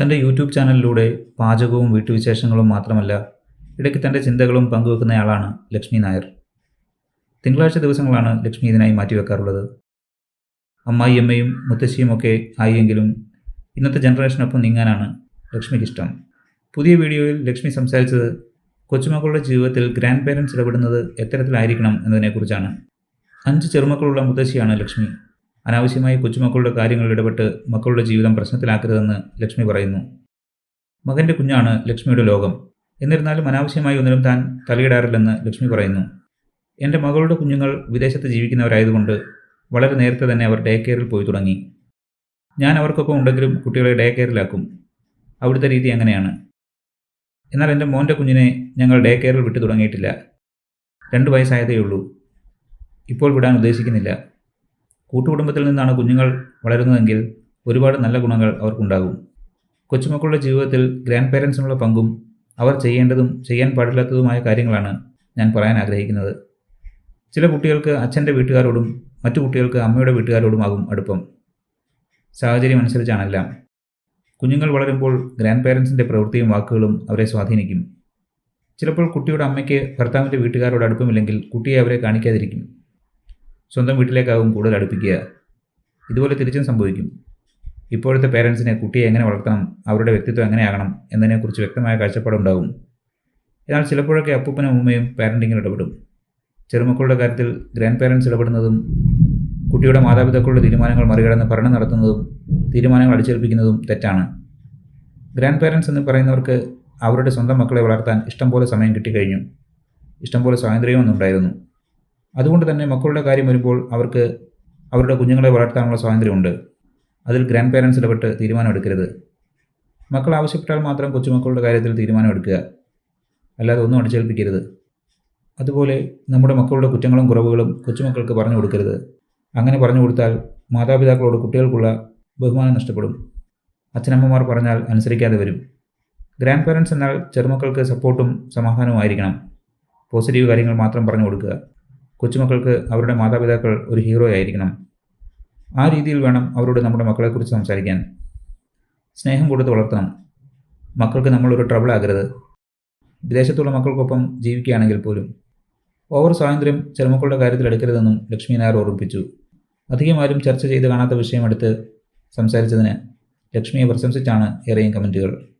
തന്റെ യൂട്യൂബ് ചാനലിലൂടെ പാചകവും വീട്ടുവിശേഷങ്ങളും മാത്രമല്ല ഇടയ്ക്ക് തന്റെ ചിന്തകളും പങ്കുവെക്കുന്നയാളാണ് ലക്ഷ്മി നായർ. തിങ്കളാഴ്ച ദിവസങ്ങളാണ് ലക്ഷ്മി ഇതിനായി മാറ്റിവെക്കാറുള്ളത്. അമ്മായിയമ്മയും മുത്തശ്ശിയുമൊക്കെ ആയെങ്കിലും ഇന്നത്തെ ജനറേഷനൊപ്പം നീങ്ങാനാണ് ലക്ഷ്മിക്കിഷ്ടം പുതിയ വീഡിയോയിൽ ലക്ഷ്മി സംസാരിച്ചത് കൊച്ചുമക്കളുടെ ജീവിതത്തിൽ ഗ്രാൻഡ് പേരൻസ് ഇടപെടുന്നത് എത്തരത്തിലായിരിക്കണം എന്നതിനെക്കുറിച്ചാണ്. അഞ്ച് ചെറുമക്കളുള്ള മുത്തശ്ശിയാണ് ലക്ഷ്മി. അനാവശ്യമായി കൊച്ചുമക്കളുടെ കാര്യങ്ങളിൽ ഇടപെട്ട് മക്കളുടെ ജീവിതം പ്രശ്നത്തിലാക്കരുതെന്ന് ലക്ഷ്മി പറയുന്നു. മകന്റെ കുഞ്ഞാണ് ലക്ഷ്മിയുടെ ലോകം. എന്നിരുന്നാലും അനാവശ്യമായി ഒന്നിലും താൻ തലയിടാറില്ലെന്ന് ലക്ഷ്മി പറയുന്നു. എന്റെ മകളുടെ കുഞ്ഞുങ്ങൾ വിദേശത്ത് ജീവിക്കുന്നവരായതുകൊണ്ട് വളരെ നേരത്തെ തന്നെ അവർ ഡേ കെയറിൽ പോയി തുടങ്ങി. ഞാൻ അവർക്കൊപ്പം ഉണ്ടെങ്കിലും കുട്ടികളെ ഡേ കെയറിലാക്കും അവിടുത്തെ രീതി അങ്ങനെയാണ്. എന്നാൽ എന്റെ മോന്റെ കുഞ്ഞിനെ ഞങ്ങൾ ഡേ കെയറിൽ വിട്ടു തുടങ്ങിയിട്ടില്ല. രണ്ട് വയസ്സായതേ ഉള്ളൂ ഇപ്പോൾ വിടാൻ ഉദ്ദേശിക്കുന്നില്ല. കൂട്ടുകുടുംബത്തിൽ നിന്നാണ് കുഞ്ഞുങ്ങൾ വളരുന്നതെങ്കിൽ ഒരുപാട് നല്ല ഗുണങ്ങൾ അവർക്കുണ്ടാകും. കൊച്ചുമക്കളുടെ ജീവിതത്തിൽ ഗ്രാൻഡ് പേരൻസിനുള്ള പങ്കും അവർ ചെയ്യേണ്ടതും ചെയ്യാൻ പാടില്ലാത്തതുമായ കാര്യങ്ങളാണ് ഞാൻ പറയാൻ ആഗ്രഹിക്കുന്നത്. ചില കുട്ടികൾക്ക് അച്ഛന്റെ വീട്ടുകാരോടും മറ്റു കുട്ടികൾക്ക് അമ്മയുടെ വീട്ടുകാരോടുമാകും അടുപ്പം. സാഹചര്യം അനുസരിച്ചാണെല്ലാം. കുഞ്ഞുങ്ങൾ വളരുമ്പോൾ ഗ്രാൻഡ് പേരൻസിന്റെ പ്രവൃത്തിയും വാക്കുകളും അവരെ സ്വാധീനിക്കും. ചിലപ്പോൾ കുട്ടിയുടെ അമ്മയ്ക്ക് ഭർത്താവിന്റെ വീട്ടുകാരോട് അടുപ്പമില്ലെങ്കിൽ കുട്ടിയെ അവരെ കാണിക്കാതിരിക്കും. സ്വന്തം വീട്ടിലേക്കാവും കൂടുതൽ അടുപ്പിക്കുക. ഇതുപോലെ തിരിച്ചും സംഭവിക്കും. ഇപ്പോഴത്തെ പേരൻസിനെ കുട്ടിയെ എങ്ങനെ വളർത്തണം അവരുടെ വ്യക്തിത്വം എങ്ങനെയാകണം എന്നതിനെക്കുറിച്ച് വ്യക്തമായ കാഴ്ചപ്പാടുണ്ടാവും എന്നാൽ ചിലപ്പോഴൊക്കെ അപ്പൂപ്പനും അമ്മയും പാരന്റിങ്ങിൽ ഇടപെടും. ചെറുമക്കളുടെ കാര്യത്തിൽ ഗ്രാൻഡ് പേരൻസ് ഇടപെടുന്നതും കുട്ടിയുടെ മാതാപിതാക്കളുടെ തീരുമാനങ്ങൾ മറികടന്ന് ഭരണം നടത്തുന്നതും തീരുമാനങ്ങൾ അടിച്ചേൽപ്പിക്കുന്നതും തെറ്റാണ്. ഗ്രാൻഡ് പേരൻസ് എന്ന് പറയുന്നവർക്ക് അവരുടെ സ്വന്തം മക്കളെ വളർത്താൻ ഇഷ്ടംപോലെ സമയം കിട്ടിക്കഴിഞ്ഞു. ഇഷ്ടംപോലെ സ്വാതന്ത്ര്യവും ഉണ്ടായിരുന്നു അതുകൊണ്ട് തന്നെ മക്കളുടെ കാര്യം വരുമ്പോൾ അവർക്ക് അവരുടെ കുഞ്ഞുങ്ങളെ വളർത്താനുള്ള സ്വാതന്ത്ര്യമുണ്ട്. അതിൽ ഗ്രാൻഡ് പേരൻസ് ഇടപെട്ട് തീരുമാനമെടുക്കരുത്. മക്കൾ ആവശ്യപ്പെട്ടാൽ മാത്രം കൊച്ചുമക്കളുടെ കാര്യത്തിൽ തീരുമാനമെടുക്കുക. അല്ലാതെ ഒന്നും അടിച്ചേൽപ്പിക്കരുത്. അതുപോലെ നമ്മുടെ മക്കളുടെ കുറ്റങ്ങളും കുറവുകളും കൊച്ചുമക്കൾക്ക് പറഞ്ഞു കൊടുക്കരുത്. അങ്ങനെ പറഞ്ഞു കൊടുത്താൽ മാതാപിതാക്കളോട് കുട്ടികൾക്കുള്ള ബഹുമാനം നഷ്ടപ്പെടും. അച്ഛനമ്മമാർ പറഞ്ഞാൽ അനുസരിക്കാതെ വരും. ഗ്രാൻഡ് പേരൻസ് എന്നാൽ ചെറുമക്കൾക്ക് സപ്പോർട്ടും സമാധാനവും ആയിരിക്കണം പോസിറ്റീവ് കാര്യങ്ങൾ മാത്രം പറഞ്ഞു കൊടുക്കുക. കൊച്ചുമക്കൾക്ക് അവരുടെ മാതാപിതാക്കൾ ഒരു ഹീറോ ആയിരിക്കണം. ആ രീതിയിൽ വേണം അവരോട് നമ്മുടെ മക്കളെക്കുറിച്ച് സംസാരിക്കാൻ. സ്നേഹം കൊടുത്ത് വളർത്തണം. മക്കൾക്ക് നമ്മളൊരു ട്രബിൾ ആകരുത്. വിദേശത്തുള്ള മക്കൾക്കൊപ്പം ജീവിക്കുകയാണെങ്കിൽ പോലും. ഓവർ സ്വാതന്ത്ര്യം ചെറുമക്കളുടെ കാര്യത്തിൽ എടുക്കരുതെന്നും ലക്ഷ്മി നായർ ഓർമ്മിപ്പിച്ചു. അധികം ആരും ചർച്ച ചെയ്ത് കാണാത്ത വിഷയമെടുത്ത് സംസാരിച്ചതിന് ലക്ഷ്മിയെ പ്രശംസിച്ചാണ് ഏറെയും കമന്റുകൾ.